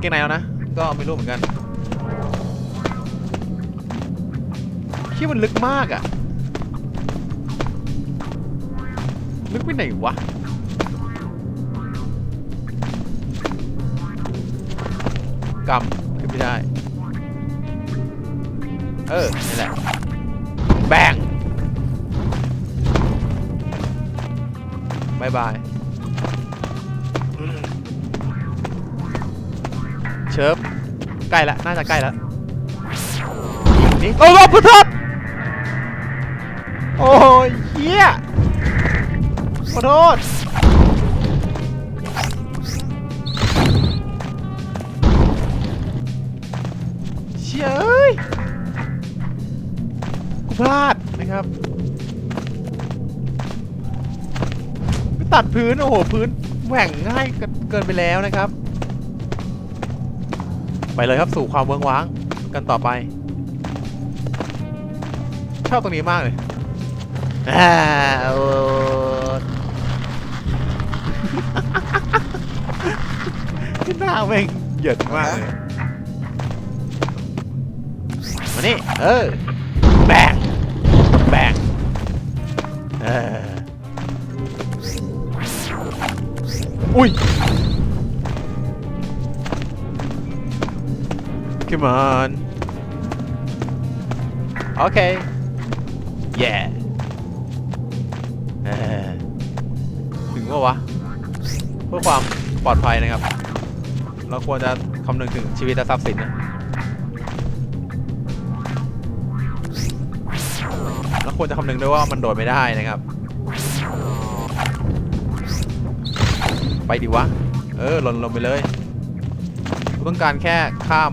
เกงในแล้วนะ ก็ไม่รู้เหมือนกันที่มันลึกมากอะลึกไปไหนวะ กำขึ้นไม่ได้ เออ นี่แหละ แบงบายบาย เชิฟใกล้ละน่าจะใกล้ล้วนี่โอ้โหพุทธโอ้ยเฮียขอโทษเชี่ยเอ้ยกูพลาดนะครับไปตัดพื้น โอ้โห พื้นแหว่งง่ายเกินไปแล้วนะครับ ไปเลยครับสู่ความเวิ้งว้างกันต่อไปชอบตรงนี้มากเลยอ่าโอ้ที่หน้าแม่งเหยินมากเลยมานี่เออแบงแบงเอออุ้ย come on โอเค yeah ถึงว่าวะ เพื่อความปลอดภัยนะครับ เราควรจะคำนึงถึงชีวิตและทรัพย์สินนะแล้วควรจะคำนึงด้วยว่ามันโดดไม่ได้นะครับ ไปดิวะ เออหล่นลงไปเลย ต้องการแค่ข้าม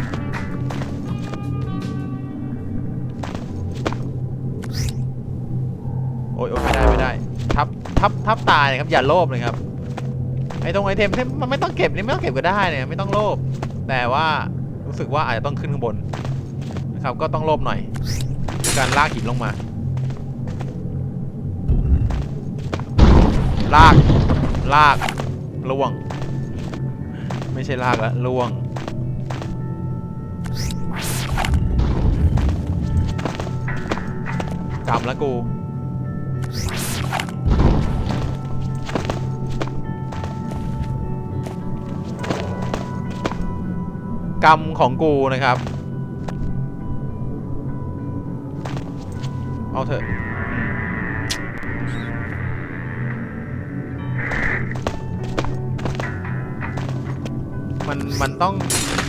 อ้ยโอ้ยไม่ได้ไม่ได้ ทับทับทับตายนะครับอย่าโลภเลยครับไอ้ตรงไอเทมที่มันไม่ต้องเก็บนี่ไม่ต้องเก็บก็ได้เนี่ยไม่ต้องโลภแต่ว่ารู้สึกว่าอาจจะต้องขึ้นข้างบนนะครับก็ต้องโลภหน่อยการลากหินลงมา ลากลากล่วง ไม่ใช่ลากล้วล่วงกลับแล้วกู กรรมของกูนะครับ เอาเถอะมันมันต้อง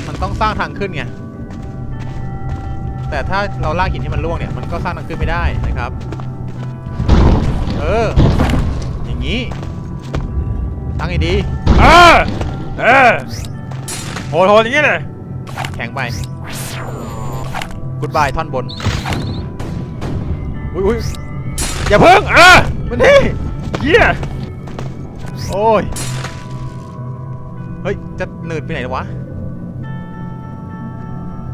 มันต้องสร้างทางขึ้นไงแต่ถ้าเราลากหินให้มันล่วงเนี่ยมันก็สร้างทางขึ้นไม่ได้นะครับ เออ อย่างนี้ตั้งให้ดี เออ เออโหดโหดอย่างนี้เลย แข็งไปกุดบายท่อนบน อุ้ยอยอย่าเพิ่งเออมันนี่เหี้ยโอ้ย เฮ้ย จะหนืดไปไหนวะ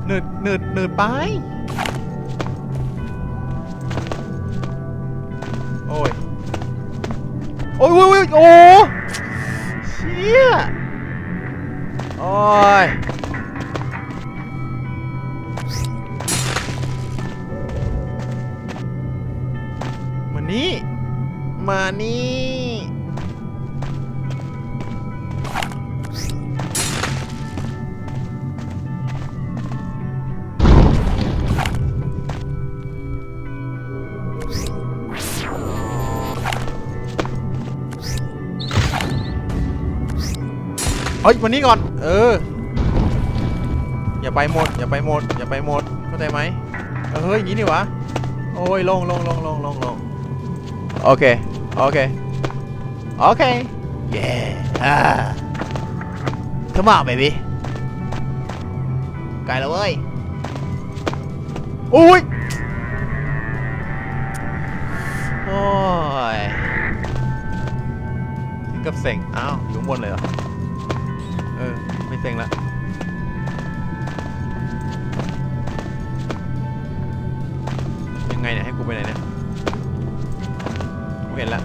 หนืดหนืดหนืดไป โอ้ย โอ้ยโอ้ยโอ้ยโอ้เชี่ยโอ้ย มานี่ เฮ้ยวันนี้ก่อน เออ อย่าไปหมด อย่าไปหมด อย่าไปหมด เข้าใจไหมเออเฮ้ยอย่างนี้นี่วะ โอ้ยลงลงลงลงลงลงโอเค โอเค โอเค เย้ฮ่า come on baby ไกลแล้วเว้ยอุ้ย โอ้ยถึงกับเซ็งอ้าว อยู่บนเลยเหรอ เออ ไม่เซ็งละยังไงเนี่ย ให้กูไปไหนเนี่ย กูเห็นแล้ว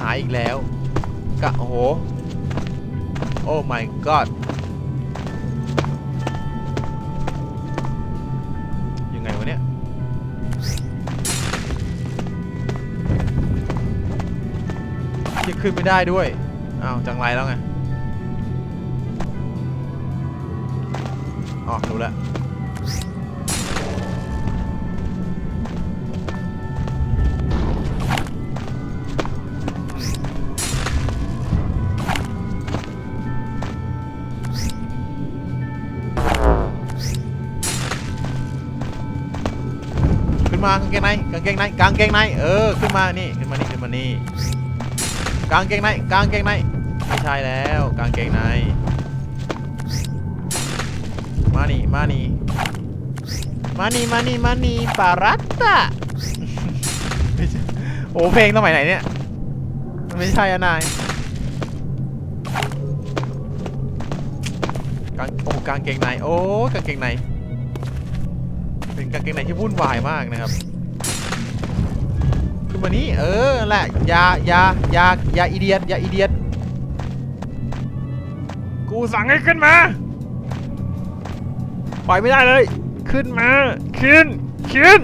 หายอีกแล้วกะโอ้โห โอ้ my god ยังไงวะเนี่ย ยังขึ้นไม่ได้ด้วย อ้าว จังไรแล้วไง อ๋อ รู้แล้วากางเกงในกางเกงในกางเกงในเออขึ้นมานี่ขึ้นมานี่ขึ้นมานี่กางเกงในกางเกงในไม่ใช่แล้วกางเกงใน มานี่มานี่มานี่มานี่มานี่ปารัตตะโอ้เพลงสมัยไหนเนี่ยมันไม่ใช่อะนายกางโอ้กางเกงในโอ้กางเกงในเป็นกางเกงในที่วุ่นวายมากนะครับ ขึ้นมานี้เออแหละอยาอยาอยาอยาอีเดียตอยาอีเดียตกูสั่งให้ขึ้นมาปล่อยไม่ได้เลย ขึ้นมาขึ้นขึ้น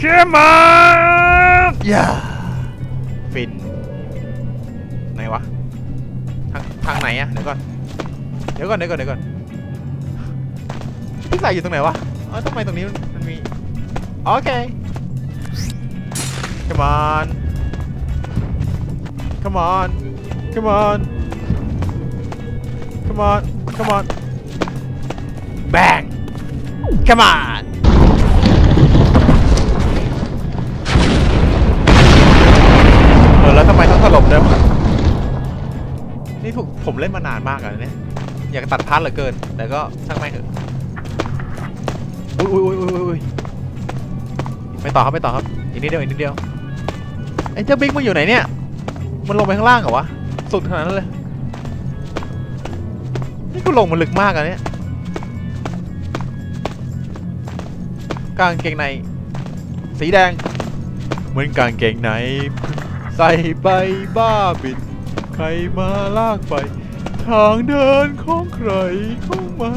ขึ้นมาอย่าฟินไหนวะทางทางไหนอะเดี๋ยวก่อนเดี๋ยวก่อนเดี๋ยวก่อนเดี๋ยวก่อนพี่ใส่อยู่ตรงไหนวะอ๋อทำไมตรงนี้มันมันมีโอเค come on come on come on come on come on bang come on เออแล้วทำไมต้องถล่มด้วยวะนี่ถูกผมเล่นมานานมากอะเนี่ย อยากตัดพาร์ทเหลือเกิน แต่ก็ช่างแม่งเถอะอุ้ยอุ้ยอุ้ยอุ้ยอุ้ยไปต่อครับไปต่อครับอีกนิดเดียวอีกนิดเดียวไอ้เจ้าบิ๊กมันอยู่ไหนเนี่ย มันลงไปข้างล่างเหรอวะ สุดขนาดนั้นเลย นี่กูลงมันลึกมากอะเนี่ย กางเกงใน สีแดง เหมือนกางเกงใน ใส่ไปบ้าบิน ใครมาลากไป ทางเดินของใครเข้ามา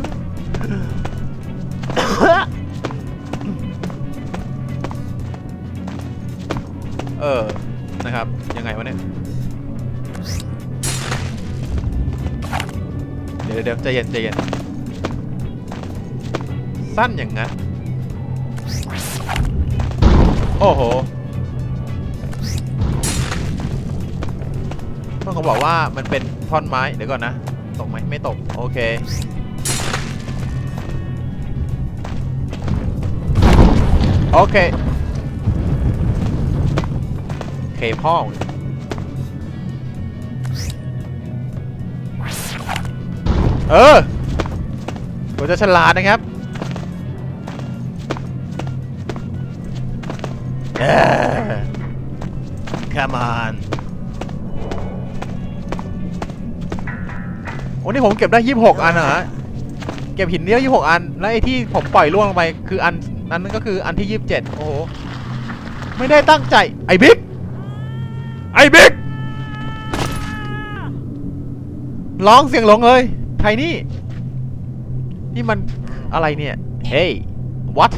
เออ นะครับ ยังไงวะเนี่ย เดี๋ยวเดี๋ยวใจเย็นใจเย็นสั้นอย่างนั้น โอ้โหต้องเขาบอกว่ามันเป็นท่อนไม้ เดี๋ยวก่อนนะ ตกไหมไม่ตก โอเคโอเค เคพ่อมึงเออกูจะฉลาดนะครับเออ come on โอ้นี่ผมเก็บได้ 26 อันเหรอเก็บหินเนี้ย26 อัน แล้วไอ้ที่ผมปล่อยล่วงลงไป คืออันนั้นก็คืออันที่ 27 โอ้โห ไม่ได้ตั้งใจ ไอ้บิ๊กไอ้ บิ๊กร้องเสียงหลงเลยใครนี่ นี่มันอะไรเนี่ย เฮ้ย what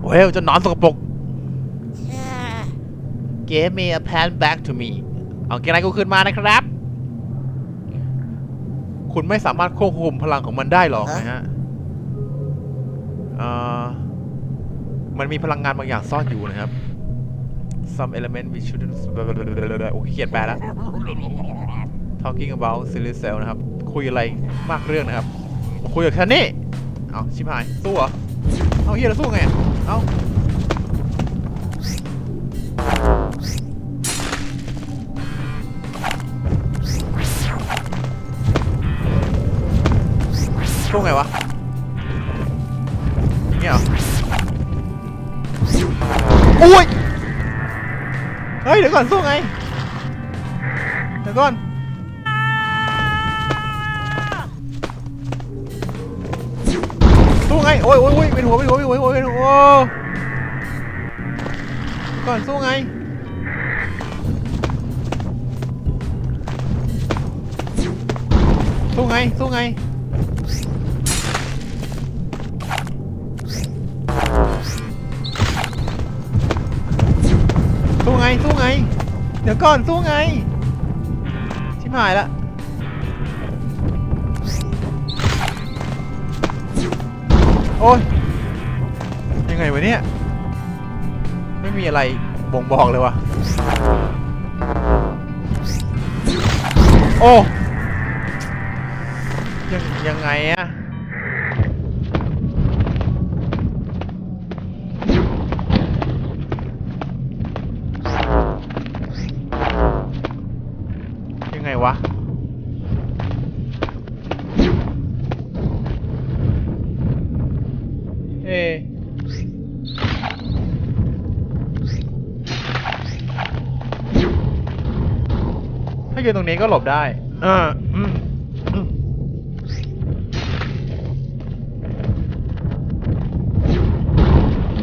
เว้ยเจะนอนสกปรก Give me a pan back to me เอาเกงในกูคืนมานะครับ คุณไม่สามารถควบคุมพลังของมันได้หรอกนะฮะเอ่อมันมีพลังงานบางอย่างซ่อนอยู่นะครับ some element we shouldn't โอ้ยเขียนแปลแล้ว talking about silly cell นะครับ คุยอะไรมากเรื่องนะครับ คุยกับแคนนี่เอาชิบหาย สู้เหรอ เอาเฮียเราสู้ไง เอาสู้ไงวะเงี้ยเหรออุ้ย เฮ้ยเดี๋ยวก่อนสู้ไง เดี๋ยวก่อน สู้ไง โอ้ยโอ้ยโอ้ยเป็นหัวเป็นหัวเป็นหัวเป็นหัวเป็นหัวก่อนสู้ไง สู้ไง สู้ไง สู้ไงสู้ไง เดี๋ยวก่อนสู้ไง ชิบหายละโอ้ยยังไงวะเนี่ย ไม่มีอะไรบ่งบอกเลยวะโอ้ยังยังไงอะ ยืนตรงนี้ก็หลบได้ เอออืมอืม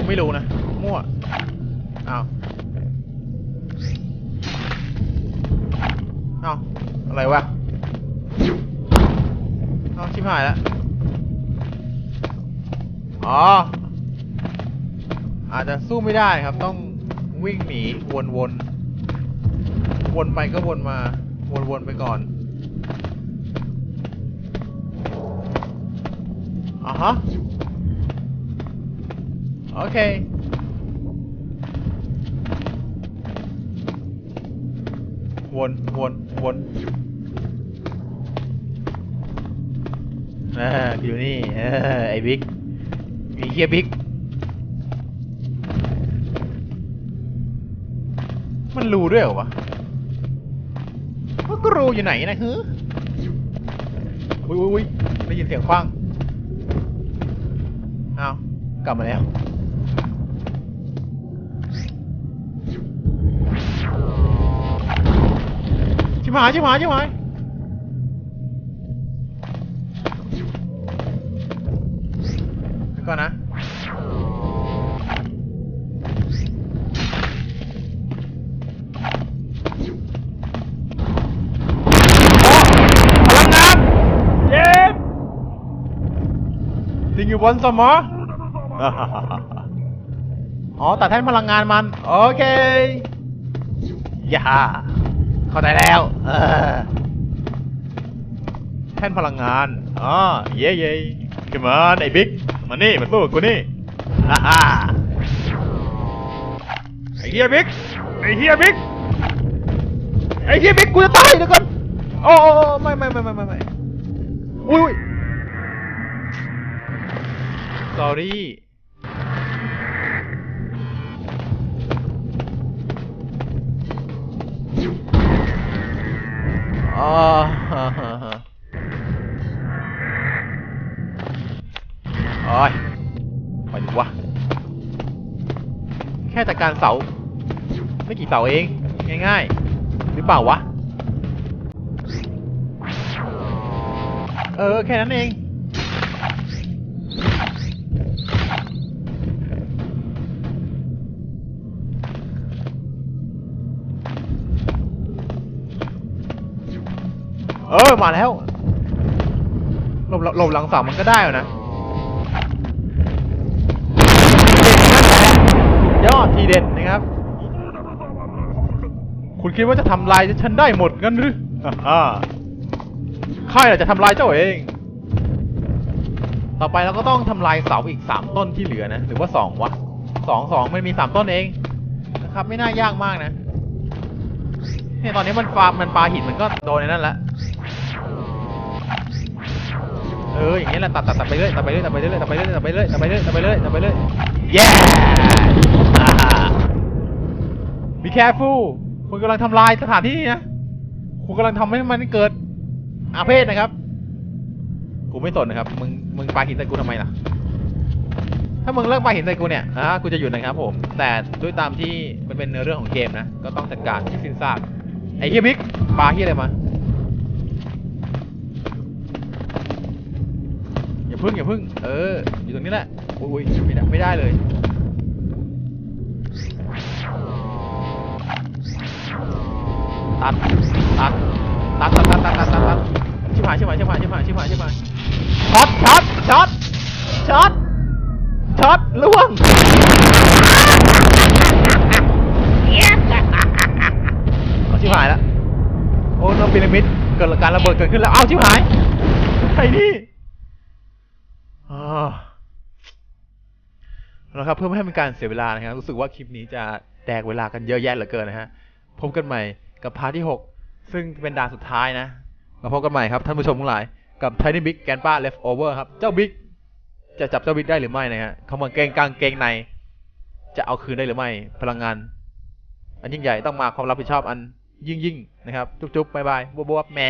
ไม่รู้นะ มั่วอ้าวอ้าวอะไรวะอ้าวชิบหายแล้ว อ๋อ อาจจะสู้ไม่ได้ครับ ต้องวิ่งหนีวนวนวนไปก็วนมา วนวนไปก่อนอะฮะ โอเค วนวนวนเอออยู่นี่อไอ้บิ๊กไอ้เฮียบิ๊กมันรู้ด้วยเหรอวะ ก็รู้อยู่ไหนนะฮึอุ้ยอุ้ยอุ้ยได้ยินเสียงคว้างอ้าวกลับมาแล้วชิบหายชิบหายชิบหายก่อนนะ บนสมอ อ๋อตัดแท่นพลังงานมัน โอเคอย่าเข้าใจแล้วเออแท่นพลังงานอ๋อเย่เย่ขึ้นมาไอ้บิ๊กมานี่มาสู้กูนี่ฮ่าฮ่าไอ้เฮียบิ๊กไอ้เฮียบิ๊กไอ้เฮียบิ๊กกูจะตายเดี๋ยวก่อนโอ้โอ้โอ้ไม่ไม่ไม่ไม่ไม่ไม่อุ้ย อุ้ย sorry อ๋อฮะฮะฮะโอ้ยไปดูวะ แค่จัดการเสา ไม่กี่เสาเอง ง่ายๆ หรือเปล่าวะ เออ แค่นั้นเอง เออมาแล้วหลบหลบหลังเสามันก็ได้อยู่นะเด็ดนั่นแหละสุดยอดทีเด็ดนะครับ คุณคิดว่าจะทำลายฉันได้หมดงั้นหรือฮ่าข้าอยากจะทำลายเจ้าเอง ต่อไปเราก็ต้องทำลายเสาอีกสามต้นที่เหลือนะ หรือว่าสองวะสองสองมันมีสามต้นเองนะครับ ไม่น่ายากมากนะเนี่ยตอนนี้มันฟาร์มมันปลาหินมันก็โดนในนั่นแล้ว เอออย่างเงี้ยแหละตัดตัดตัดไปเรื่อยตัดไปเรื่อยตัดไปเรื่อยตัดไปเรื่อยตัดไปเรื่อยตัดไปเรื่อยตัดไปเรื่อยตัดไปเรื่อยเย้ Be careful คุณกำลังทำลายสถานที่นะคุณกำลังทำให้มันเกิดอาเพศนะครับ กูไม่สนนะครับ มึง มึงปาหินใส่กูทำไมล่ะ ถ้ามึงเลิกปาหินใส่กูเนี่ยอ่ากูจะหยุดนะครับผม แต่ด้วยตามที่มันเป็นเนื้อเรื่องของเกมนะ ก็ต้องจัดการที่สิ้นซาก ไอ้เฮียบิ๊กปาเฮียอะไรมา พึ่งอย่าพึ่ง เออ อยู่ตรงนี้แหละโอ้ยไม่ได้ไม่ได้เลย ตัด ตัด ตัด ตัด ตัด ตัด ตัด ตัดตัดชิบหายชิบหายชิบหายชิบหายชิบหายชิบหายช็อต ช็อต ช็อต ช็อต ช็อตล่วงเอาชิบหายแล้วโอ้นพีระมิดเกิดการระเบิดเกิดขึ้นแล้ว เอ้าชิบหาย ใครนี่อ่า แล้วครับเพื่อไม่ให้เป็นการเสียเวลานะครับรู้สึกว่าคลิปนี้จะแดกเวลากันเยอะแยะเหลือเกินนะฮะพบกันใหม่กับพาร์ทที่ 6 ซึ่งเป็นด่านสุดท้ายนะมาพบกันใหม่ครับท่านผู้ชมทั้งหลายกับ Tiny Big แกนป้า Left Over ครับเจ้าบิ๊กจะจับเจ้าบิ๊กได้หรือไม่นะฮะขามาเกงกลางเกงใน จะเอาคืนได้หรือไม่ พลังงาน อันยิ่งใหญ่ต้องมาความรับผิดชอบอันยิ่งยิ่งนะครับ จุ๊บๆบายบายบวบๆแม่